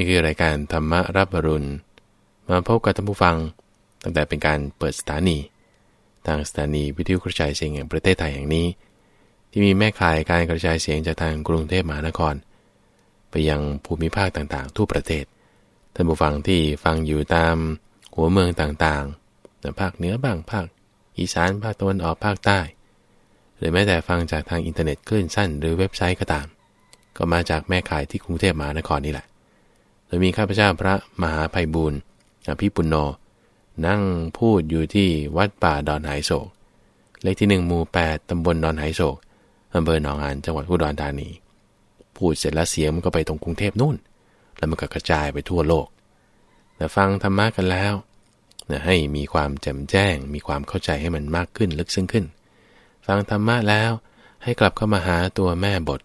นี่คือรายการธรรมรับอรุณ มาพบกับท่านผู้ฟัง ตั้งแต่เป็นการเปิดสถานี ทางสถานีวิทยุกระจายเสียงแห่งประเทศไทยแห่งนี้ ที่มีแม่ข่ายการกระจายเสียงจากทางกรุงเทพมหานคร ไปยังภูมิภาคต่างๆ ทั่วประเทศ ท่านผู้ฟังที่ฟังอยู่ตามหัวเมืองต่างๆภาคเหนือบ้างภาค อีสานภาคตะวันออกภาคใต้ หรือแม้แต่ฟังจากทางอินเทอร์เน็ตคลื่นสั้น หรือเว็บไซต์ก็ตาม ก็มาจากแม่ข่ายที่กรุงเทพมหานครนี่แหละ โดยมีข้าพเจ้าพระมหาภัยบุญอภิปุณโญนั่งพูดอยู่ที่วัดป่าดอนหายโศก เลขที่หนึ่งหมู่แปดตำบลดอนหายโศกอำเภอหนองหานจังหวัดอุดรธานี พูดเสร็จแล้วเสียงมันก็ไปตรงกรุงเทพนู่น แล้วมันก็กระจายไปทั่วโลกแต่ฟังธรรมะกันแล้วนะให้มีความแจ่มแจ้ง มีความเข้าใจให้มันมากขึ้นลึกซึ้งขึ้น ฟังธรรมะแล้วให้กลับเข้ามาหาตัวแม่บท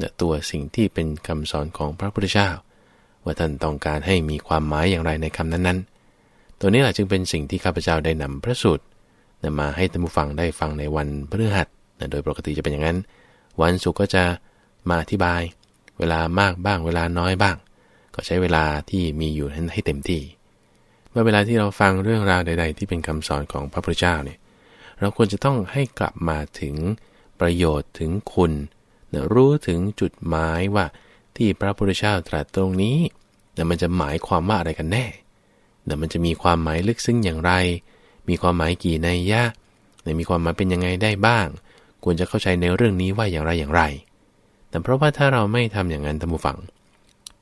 นะตัวสิ่งที่เป็นคำสอนของพระพุทธเจ้า ว่าท่านต้องการให้มีความหมายอย่างไรในคำนั้นๆ ตัวนี้แหละจึงเป็นสิ่งที่ข้าพเจ้าได้นำพระสูตรมาให้ท่านผู้ฟังได้ฟังในวันพฤหัสโดยปกติจะเป็นอย่างนั้น วันศุกร์ก็จะมาอธิบาย เวลามากบ้างเวลาน้อยบ้าง ก็ใช้เวลาที่มีอยู่ให้เต็มที่ เมื่อเวลาที่เราฟังเรื่องราวใด ๆ ที่เป็นคำสอนของพระพุทธเจ้าเนี่ยเราควรจะต้องให้กลับมาถึงประโยชน์ถึงคุณรู้ถึงจุดหมายว่า ที่พระพุทธเจ้าตรัสตรงนี้แต่มันจะหมายความว่าอะไรกันแน่แต่มันจะมีความหมายลึกซึ้งอย่างไร มีความหมายกี่ในยะมีความหมายเป็นยังไงได้บ้าง ควรจะเข้าใจในเรื่องนี้ว่าอย่างไรอย่างไร แต่เพราะว่าถ้าเราไม่ทำอย่างนั้นท่านผู้ฟัง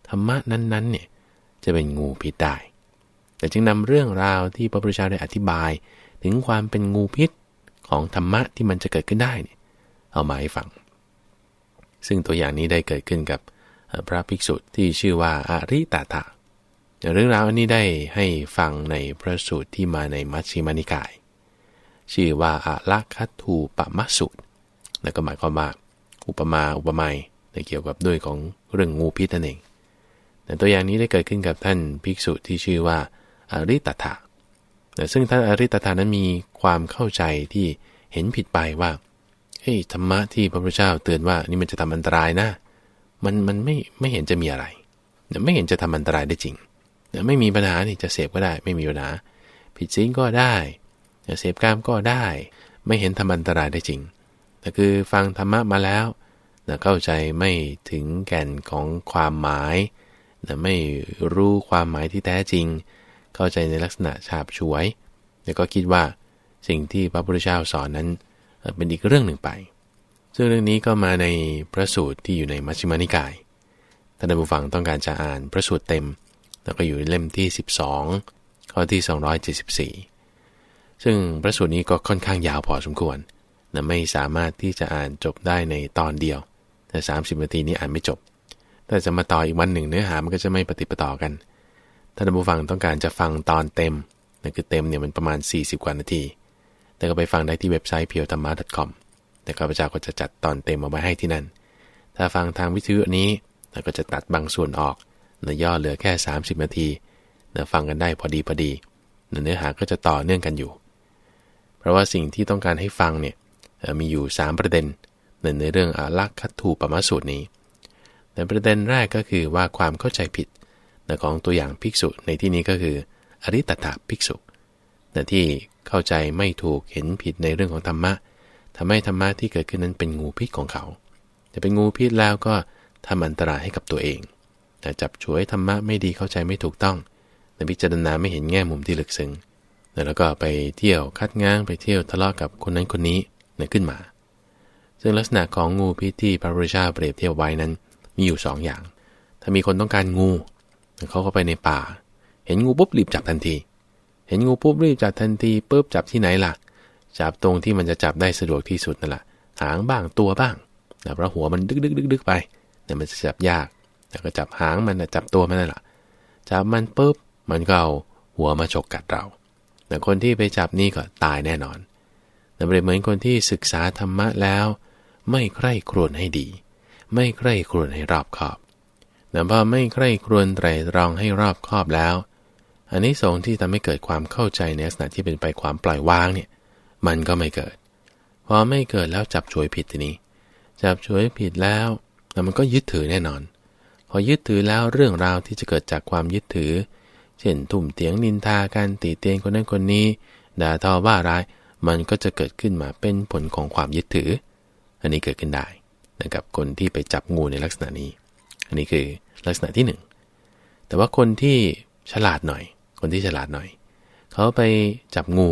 ธรรมะนั้นๆเนี่ยจะเป็นงูพิษได้ แต่จึงนำเรื่องราวที่พระพุทธเจ้าได้อธิบาย ถึงความเป็นงูพิษของธรรมะที่มันจะเกิดขึ้นได้เนี่ยเอามาให้ฟัง ซึ่งตัวอย่างนี้ได้เกิดขึ้นกับ พระภิกษุที่ชื่อว่าอาริตาตะเรื่องราวอันนี้ได้ให้ฟังในพระสูตรที่มาในมัชฌิมานิกาย ชื่อว่าอาลักขัตูปมะสูตรแล้วก็หมายความว่าอุปมาอุปไมยในเกี่ยวกับด้วยของเรื่องงูพิษนั่นเองแต่ตัวอย่างนี้ได้เกิดขึ้นกับท่านภิกษุที่ชื่อว่าอาริตถะซึ่งท่านอาริตถานั้นมีความเข้าใจที่เห็นผิดไปว่าเฮ้ยธรรมะที่พระพุทธเจ้าเตือนว่านี่มันจะทำอันตรายนะ มันมันไม่ไม่เห็นจะมีอะไร ไม่เห็นจะทำอันตรายได้จริง ไม่มีปัญหานี่จะเสพก็ได้ ไม่มีปัญหาผิดจริงก็ได้จะเสพกามก็ได้ ไม่เห็นทำอันตรายได้จริงแต่คือฟังธรรมะมาแล้วนะเข้าใจไม่ถึงแก่นของความหมายนะไม่รู้ความหมายที่แท้จริง เข้าใจในลักษณะฉาบฉวย แล้วก็คิดว่าสิ่งที่พระพุทธเจ้าสอนนั้นเป็นอีกเรื่องหนึ่งไป ซึ่งเรื่องนี้ก็มาในพระสูตรที่อยู่ในมัชฌิมานิกาย ท่านผู้ฟังต้องการจะอ่านพระสูตรเต็ม แล้วก็อยู่ในเล่มที่ 12 ข้อที่ 274 ซึ่งพระสูตรนี้ก็ค่อนข้างยาวพอสมควรนะไม่สามารถที่จะอ่านจบได้ในตอนเดียว แต่ 30 นาทีนี้อ่านไม่จบ แต่จะมาต่ออีกวันหนึ่งเนื้อหามันก็จะไม่ปฏิปต่อกัน ท่านผู้ฟังต้องการจะฟังตอนเต็มนั่นคือเต็มเนี่ยมันประมาณ 40 กว่านาที แต่ก็ไปฟังได้ที่เว็บไซต์ p u r e t h a m m a com แต่ข้าพเจ้าก็จะจัดตอนเต็มเอาไว้ให้ที่นั่น ถ้าฟังทางวิทยุนี้เราก็จะตัดบางส่วนออกเนื้อย่อเหลือแค่ 30 นาทีเนื้อฟังกันได้พอดีพอดีเนื้อหาก็จะต่อเนื่องกันอยู่ เพราะว่าสิ่งที่ต้องการให้ฟังเนี่ยมีอยู่ 3 ประเด็นในเรื่องอาลักขัตถูปมาสูตรนี้ในประเด็นแรกก็คือว่าความเข้าใจผิดของตัวอย่างภิกษุในที่นี้ก็คือ อริตถาภิกษุที่เข้าใจไม่ถูกเห็นผิดในเรื่องของธรรมะ ทำให้ธรรมะที่เกิดขึ้นนั้นเป็นงูพิษของเขา แต่เป็นงูพิษแล้วก็ทำอันตรายให้กับตัวเอง แต่จับฉวยธรรมะไม่ดีเข้าใจไม่ถูกต้องแต่พิจารณาไม่เห็นแง่มุมที่ลึกซึ้งแล้วก็ไปเที่ยวคัดง้างไปเที่ยวทะเลาะกับคนนั้นคนนี้นั่นขึ้นมา ซึ่งลักษณะของงูพิษที่พระพุทธเจ้าเปรียบเทียบไว้นั้น มีอยู่2ออย่าง ถ้ามีคนต้องการงู เขาก็ไปในป่า เห็นงูปุ๊บรีบจับทันที เห็นงูปุ๊บรีบจับทันทีปุ๊บจับที่ไหนล่ะ จับตรงที่มันจะจับได้สะดวกที่สุดนั่นแหละหางบ้างตัวบ้างแต่เพราะหัวมันดึกดึกดึกดึกไปเนี่ยมันจะจับยากแต่ก็จับหางมันจับตัวมันนั่นแหละจับมันปุ๊บมันก็เอาหัวมาฉกกัดเราแต่คนที่ไปจับนี่ก็ตายแน่นอนแต่เปรียบเหมือนคนที่ศึกษาธรรมะแล้ว ไม่ใคร่ครวญให้ดี ไม่ใคร่ครวญให้รอบคอบแต่พอไม่ใคร่ครวญไตรตรองให้รอบคอบแล้ว อันนี้สงที่ทำให้เกิดความเข้าใจในลักษณะที่เป็นไปความปล่อยวางเนี่ย มันก็ไม่เกิด พอไม่เกิดแล้วจับช่วยผิดทีนี้ จับช่วยผิดแล้วแล้วมันก็ยึดถือแน่นอน พอยึดถือแล้วเรื่องราวที่จะเกิดจากความยึดถือ เช่นทุ่มเตียงนินทาการตีเตียงคนนั้นคนนี้ ด่าทอว่าร้าย มันก็จะเกิดขึ้นมาเป็นผลของความยึดถือ อันนี้เกิดขึ้นได้นะครับคนที่ไปจับงูในลักษณะนี้ อันนี้คือลักษณะที่ 1 แต่ว่าคนที่ฉลาดหน่อย คนที่ฉลาดหน่อย เขาไปจับงู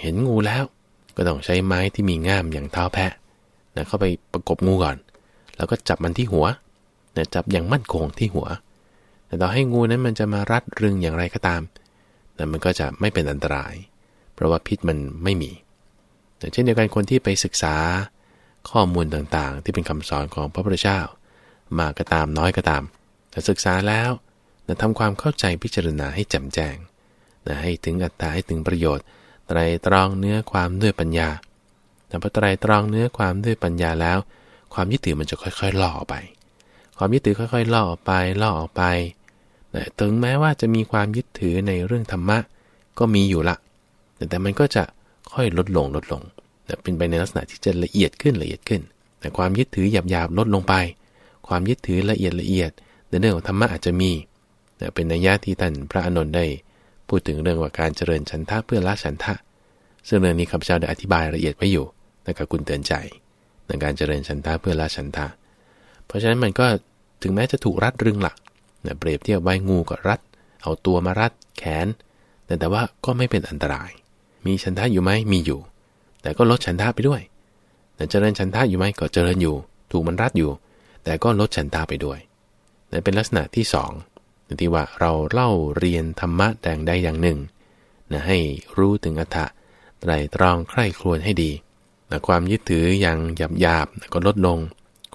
เห็นงูแล้ว ก็ต้องใช้ไม้ที่มีง่ามอย่างเท้าแพะนะเข้าไปประกบงูก่อน แล้วก็จับมันที่หัวนะจับอย่างมั่นคงที่หัว แต่ต่อให้งูนั้นมันจะมารัดรึงอย่างไรก็ตามแต่มันก็จะไม่เป็นอันตราย เพราะว่าพิษมันไม่มีแต่เช่นเดียวกันคนที่ไปศึกษาข้อมูลต่างๆ ที่เป็นคำสอนของพระพุทธเจ้ามากก็ตามน้อยก็ตามแต่ศึกษาแล้วนะทำความเข้าใจพิจารณาให้แจ่มแจ้งนะให้ถึงอัตตาให้ถึงประโยชน์ ไตรตรองเนื้อความด้วยปัญญาแต่พอไตรตรองเนื้อความด้วยปัญญาแล้ว ความยึดถือมันจะค่อยๆล่อออกไป ความยึดถือค่อยๆล่อออกไปล่อออกไปแต่ถึงแม้ว่าจะมีความยึดถือในเรื่องธรรมะก็มีอยู่ละ แต่แต่มันก็จะค่อยลดลงลดลงแต่เป็นไปในลักษณะที่จะละเอียดขึ้นละเอียดขึ้น แต่ความยึดถือหยาบๆลดลงไป ความยึดถือละเอียดละเอียดในเรื่องของธรรมะอาจจะมีแต่เป็นนัยยะที่ท่านพระอนุนได้ พูดถึงเรื่องว่าการเจริญฉันทะเพื่อละฉันทะ ซึ่งเรื่องนี้ข้าพเจ้าได้อธิบายละเอียดไว้อยู่แต่กับคุณเตือนใจในการเจริญฉันทะเพื่อละฉันทะ เพราะฉะนั้นมันก็ถึงแม้จะถูกรัดรึงหลักนะเปรียบเทียบไว้งูก็รัด เอาตัวมารัดแขน แต่แต่ว่าก็ไม่เป็นอันตราย มีฉันทะอยู่ไหมมีอยู่ แต่ก็ลดฉันทะไปด้วยแต่เจริญฉันทะอยู่ไหมก็เจริญอยู่ ถูกมันรัดอยู่ แต่ก็ลดฉันทะไปด้วยนั่นเป็นลักษณะที่สอง ที่ว่าเราเล่าเรียนธรรมะแดงใดอย่างหนึ่งนะให้รู้ถึงอัฏฐะไตรตรองใคร่ครวญให้ดีนะความยึดถืออย่างหยาบหยาบก็ลดลง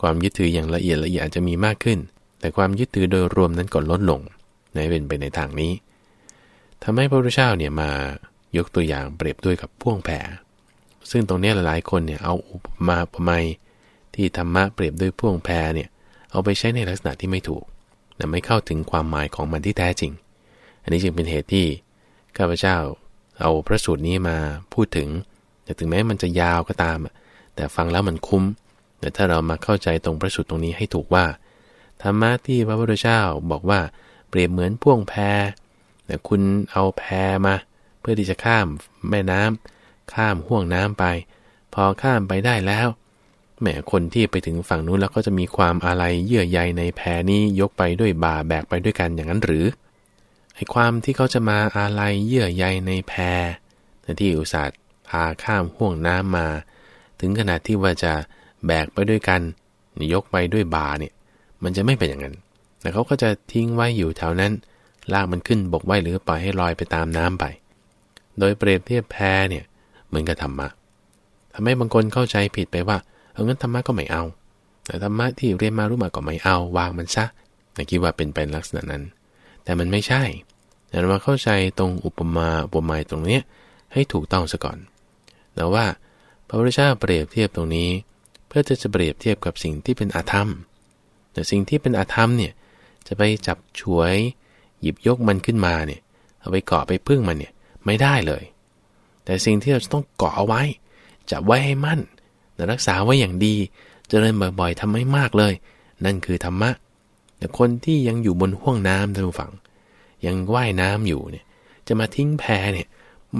ความยึดถืออย่างละเอียดละเอียดอาจจะมีมากขึ้น แต่ความยึดถือโดยรวมนั้นก็ลดลงในเป็นไปในทางนี้ทำให้พระพุทธเจ้าเนี่ยมายกตัวอย่างเปรียบด้วยกับพ่วงแผ่ซึ่งตรงนี้หลายๆคนเนี่ยเอาอุปมาประไมยที่ธรรมะเปรียบด้วยพ่วงแพรเนี่ยเอาไปใช้ในลักษณะที่ไม่ถูก แต่ไม่เข้าถึงความหมายของมันที่แท้จริง อันนี้จึงเป็นเหตุที่ข้าพเจ้าเอาพระสูตรนี้มาพูดถึง แต่ถึงแม้มันจะยาวก็ตาม แต่ฟังแล้วมันคุ้ม แต่ถ้าเรามาเข้าใจตรงพระสูตรตรงนี้ให้ถูกว่าธรรมะที่พระพุทธเจ้าบอกว่าเปรียบเหมือนพ่วงแพแต่คุณเอาแพมา เพื่อที่จะข้ามแม่น้ำข้ามห่วงน้ำไป พอข้ามไปได้แล้ว แหมคนที่ไปถึงฝั่งนู้นแล้วก็จะมีความอะไรเยื่อใยในแพนี้ยกไปด้วยบ่าแบกไปด้วยกันอย่างนั้นหรือไอ้ความที่เขาจะมาอะไรเยื่อใยในแพที่อุตส่าห์พาข้ามห่วงน้ำมา ถึงขนาดที่ว่าจะแบกไปด้วยกัน ยกไปด้วยบ่าเนี่ยมันจะไม่เป็นอย่างนั้นแต่เขาก็จะทิ้งไว้อยู่แถวนั้น ลากมันขึ้นบกไว้หรือปล่อยให้ลอยไปตามน้ำไป โดยเปรียบเทียบแพเนี่ยเหมือนกับธรรมะทำให้บางคนเข้าใจผิดไปว่า เอางั้นธรรมะก็ไม่เอาแต่ธรรมะที่เรียนมารู้มาก็ไม่เอาวางมันซะแต่คิดว่าเป็นเป็นลักษณะนั้น แต่มันไม่ใช่แต่เรามาเข้าใจตรงอุปมาอุปไมยตรงนี้ให้ถูกต้องซะก่อนแต่ว่าพระพุทธเจ้าเปรียบเทียบตรงนี้ เพื่อจะจะเปรียบเทียบกับสิ่งที่เป็นอาธรรม แต่สิ่งที่เป็นอาธรรมเนี่ยจะไปจับฉวย หยิบยกมันขึ้นมาเนี่ยเอาไปเกาะไปพึ่งมันเนี่ยไม่ได้เลย แต่สิ่งที่เราจะต้องเกาะเอาไว้จับไว้ให้มั่น รักษาไว้อย่างดีจเจริญบ่อยๆทำให้มากเลย นั่นคือธรรมะ แต่คนที่ยังอยู่บนห้วงน้ำท่านผู้ฟัง ยังว่ายน้ำอยู่เนี่ยจะมาทิ้งแพเนี่ย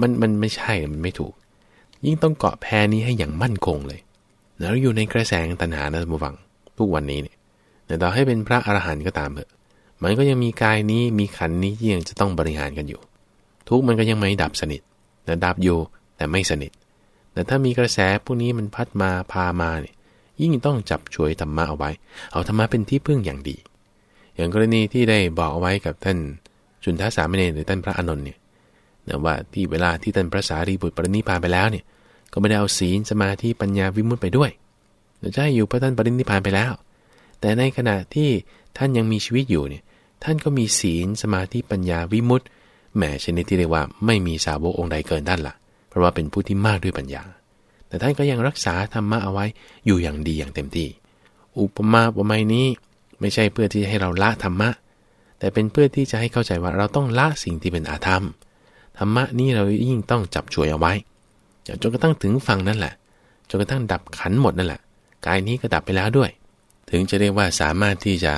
มันมันไม่ใช่มันไม่ถูก ยิ่งต้องเกาะแพนี้ให้อย่างมั่นคงเลย แล้วอยู่ในกระแสตัณหานะท่านผู้ฟัง ทุกวันนี้เนี่ยแต่ต่อให้เป็นพระอรหันต์ก็ตามเถอะ มันก็ยังมีกายนี้มีขันนี้ยังจะต้องบริหารกันอยู่ ทุกมันก็ยังไม่ดับสนิทแต่ดับอยู่แต่ไม่สนิท แต่ถ้ามีกระแสพวกนี้มันพัดมาพามาเนี่ยยิ่งต้องจับช่วยธรรมะเอาไว้ เอาธรรมะเป็นที่พึ่งอย่างดี อย่างกรณีที่ได้บอกเอาไว้กับท่านจุนทัสามเณรหรือท่านพระอนนท์เนี่ยนะว่าที่เวลาที่ท่านพระสารีบุตรปรินิพานไปแล้วเนี่ย ก็ไม่ได้เอาศีลสมาธิปัญญาวิมุตติไปด้วยจะให้อยู่พระท่านปรินิพานไปแล้ว แต่ในขณะที่ท่านยังมีชีวิตอยู่เนี่ย ท่านก็มีศีลสมาธิปัญญาวิมุตติแหมชนิดที่เรียกว่าไม่มีสาวกองค์ใดเกินท่านละ เพราะว่าเป็นผู้ที่มากด้วยปัญญา แต่ท่านก็ยังรักษาธรรมะเอาไว้อยู่อย่างดีอย่างเต็มที่ อุปมาอุปไมยนี้ไม่ใช่เพื่อที่จะให้เราละธรรมะ แต่เป็นเพื่อที่จะให้เข้าใจว่าเราต้องละสิ่งที่เป็นอาธรรม ธรรมะนี้เรายิ่งต้องจับช่วยเอาไว้จนกระทั่งถึงฟังนั่นแหละ จนกระทั่งดับขันหมดนั่นแหละ กายนี้ก็ดับไปแล้วด้วย ถึงจะเรียกว่าสามารถที่จะ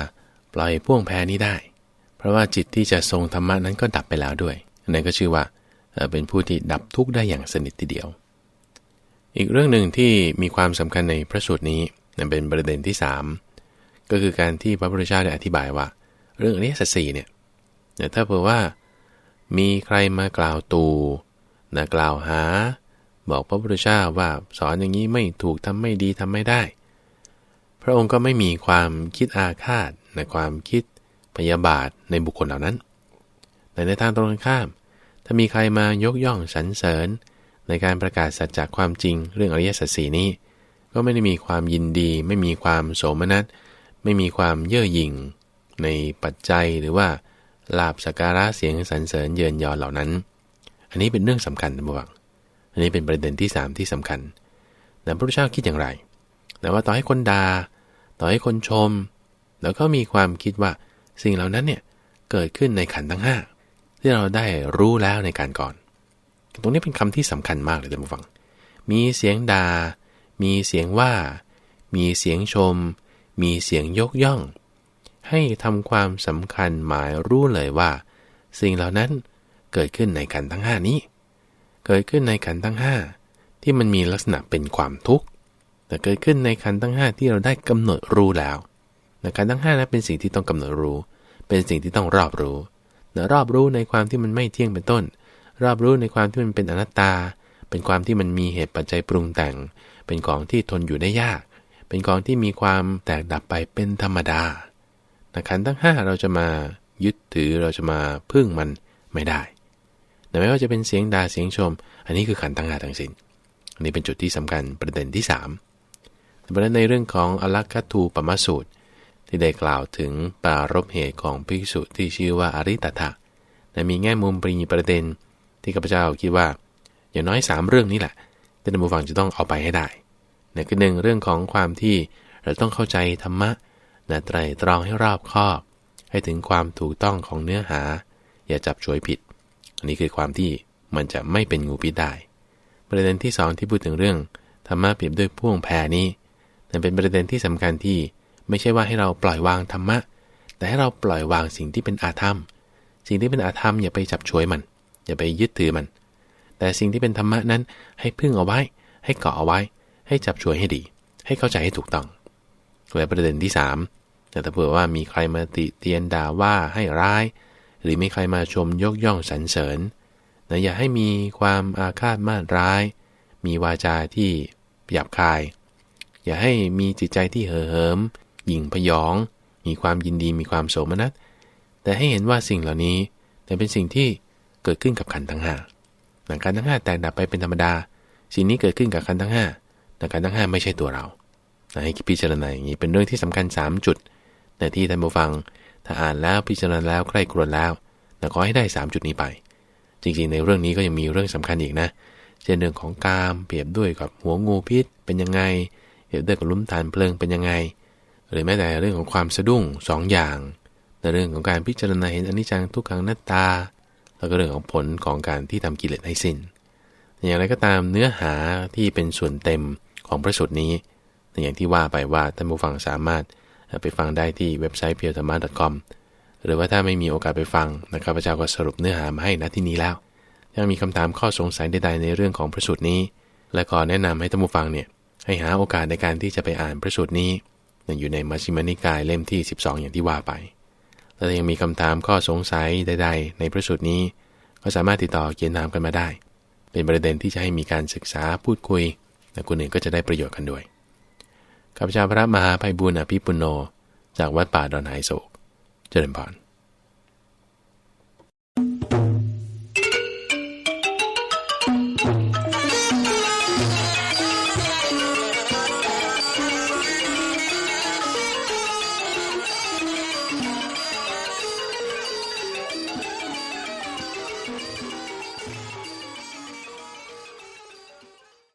ปล่อยพ่วงแพนี้ได้ เพราะว่าจิตที่จะทรงธรรมะนั้นก็ดับไปแล้วด้วย นั่นก็ชื่อว่า เป็นผู้ที่ดับทุกข์ได้อย่างสนิททีเดียว อีกเรื่องหนึ่งที่มีความสำคัญในพระสูตรนี้เป็นประเด็นที่ 3 ก็คือการที่พระพุทธเจ้าได้อธิบายว่า เรื่องอริยสัจสี่เนี่ยถ้าเผื่อว่า มีใครมากล่าวตูนะกล่าวหา บอกพระพุทธเจ้าว่าสอนอย่างนี้ไม่ถูกทำไม่ดีทำไม่ได้ พระองค์ก็ไม่มีความคิดอาฆาตในความคิดพยาบาทในบุคคลเหล่านั้นแต่ในทางตรงกันข้าม ถ้ามีใครมายกย่องสรรเสริญ ในการประกาศสัจจความจริงเรื่องอริยสัจสีนี้ ก็ไม่ได้มีความยินดี ไม่มีความโสมนัสไม่มีความเย่อหยิ่ง ในปัจจัยหรือว่าลาบสการะเสียงสรรเสริญเยินยอเหล่านั้น อันนี้เป็นเรื่องสำคัญนะบังอันนี้เป็นประเด็นที่ 3 ที่สำคัญแต่พระพุทธเจ้าคิดอย่างไร แต่ว่าต่อให้คนดา่าต่อให้คนชม แล้วก็มีความคิดว่าสิ่งเหล่านั้นเนี่ยเกิดขึ้นในขันทั้ง5 ที่เราได้รู้แล้วในการก่อน ตรงนี้เป็นคำที่สำคัญมากเลยท่านผู้ฟัง มีเสียงดา่า มีเสียงว่า มีเสียงชม มีเสียงยกย่อง ให้ทำความสำคัญหมายรู้เลยว่า สิ่งเหล่านั้นเกิดขึ้นในขันทั้งห้านี้ เกิดขึ้นในขันทั้งห้าที่มันมีลักษณะเป็นความทุกข์แต่เกิดขึ้นในขันทั้งห้าที่เราได้กำหนดรู้แล้วขันทั้งห้านั้นเป็นสิ่งที่ต้องกำหนดรู้ เป็นสิ่งที่ต้องรอบรู้ แต่รอบรู้ในความที่มันไม่เที่ยงเป็นต้น รอบรู้ในความที่มันเป็นอนัตตา เป็นความที่มันมีเหตุปัจจัยปรุงแต่ง เป็นของที่ทนอยู่ได้ยาก เป็นของที่มีความแตกดับไปเป็นธรรมดาขันทั้ง 5 เราจะมายึดถือเราจะมาพึ่งมันไม่ได้แต่ไม่ว่าจะเป็นเสียงด่าเสียงชม อันนี้คือขันทั้งห้าทั้งสิน้น อันนี้เป็นจุดที่สำคัญประเด็นที่3ประเด็นในเรื่องของอลักขทูปมาสูตร ที่ได้กล่าวถึงปารบเหตุของภิกษุที่ชื่อว่าอริตถะแต่มีแง่มุมปรีประเด็นที่ข้าพเจ้าคิดว่า อย่างน้อย 3 เรื่องนี้แหละที่ท่านผู้ฟังจะต้องเอาไปให้ได้นั่นคือหนึ่งเรื่องของความที่เราต้องเข้าใจธรรมะนะไตรตรองให้รอบคอบ ให้ถึงความถูกต้องของเนื้อหา อย่าจับช่วยผิด อันนี้คือความที่มันจะไม่เป็นงูพิษได้ ประเด็นที่ 2 ที่พูดถึงเรื่องธรรมะเปรียบด้วยพ่วงแพรนี้นั่นเป็นประเด็นที่สำคัญที่ ไม่ใช่ว่าให้เราปล่อยวางธรรมะ แต่ให้เราปล่อยวางสิ่งที่เป็นอาธรรม สิ่งที่เป็นอาธรรมอย่าไปจับช่วยมัน อย่าไปยึดถือมัน แต่สิ่งที่เป็นธรรมะนั้นให้พึ่งเอาไว้ ให้เกาะเอาไว้ ให้จับช่วยให้ดี ให้เข้าใจให้ถูกต้องและประเด็นที่ 3 แต่ถ้าเผื่อว่ามีใครมาติเตียนด่าว่าให้ร้าย หรือมีใครมาชมยกย่องสรรเสริญนะอย่าให้มีความอาฆาตมาดร้าย มีวาจาที่หยาบคาย อย่าให้มีจิตใจที่เห่อเหิม หยิ่งพยอง มีความยินดีมีความโสมนัส แต่ให้เห็นว่าสิ่งเหล่านี้ แต่เป็นสิ่งที่เกิดขึ้นกับขันทั้งห้าหนังขันทั้งห้าแตกดับไปเป็นธรรมดา สิ่งนี้เกิดขึ้นกับขันทั้งห้าแต่ขันทั้งห้าไม่ใช่ตัวเราให้พิจารณาอย่างนี้เป็นเรื่องที่สำคัญ 3 จุด แต่ที่ท่านผู้ฟังถ้าอ่านแล้วพิจารณาแล้วใคร่ครวญแล้วแต่ขอให้ได้ 3 จุดนี้ไป จริงๆ ในเรื่องนี้ก็ยังมีเรื่องสำคัญอีกนะเช่นเรื่องของกามเปรียบด้วยกับหัวงูพิษเป็นยังไงเปรียบด้วยกับลุ่มฐานเพลิงเป็นยังไง หรือแม้แต่เรื่องของความสะดุ้ง2ออย่างในเรื่องของการพิจารณาเห็นอนิจจังทุกขังนัตตา แล้วก็เรื่องของผลของการที่ทำกิเลสให้สิน้น อย่างไรก็ตามเนื้อหาที่เป็นส่วนเต็มของพระสูตรนี้ อย่างที่ว่าไปว่าท่านผู้ฟังสามารถไปฟังได้ที่เว็บไซต์ p พียวธรรมะ .com หรือว่าถ้าไม่มีโอกาสไปฟังนะครับพระเจ้าก็สรุปเนื้อหามาให้ณที่นี้แล้ว ยังมีคำถามข้อสงสัยใดๆในเรื่องของพระสูตรนี้ และขอแนะนำให้ท่านผู้ฟังเนี่ยให้หาโอกาสในการที่จะไปอ่านพระสูตรนี้ อยู่ในมัชฌิมานิกายเล่มที่ 12 อย่างที่ว่าไปและยังมีคำถามข้อสงสัยใดๆในพระสูตรนี้ ก็สามารถติดต่อเขียนนามกันมาได้ เป็นประเด็นที่จะให้มีการศึกษาพูดคุยและคนอื่นก็จะได้ประโยชน์กันด้วยข้าพเจ้าพระมหาภัยบุญอภิปุโน จากวัดป่าดอนไฮโศก เจริญพร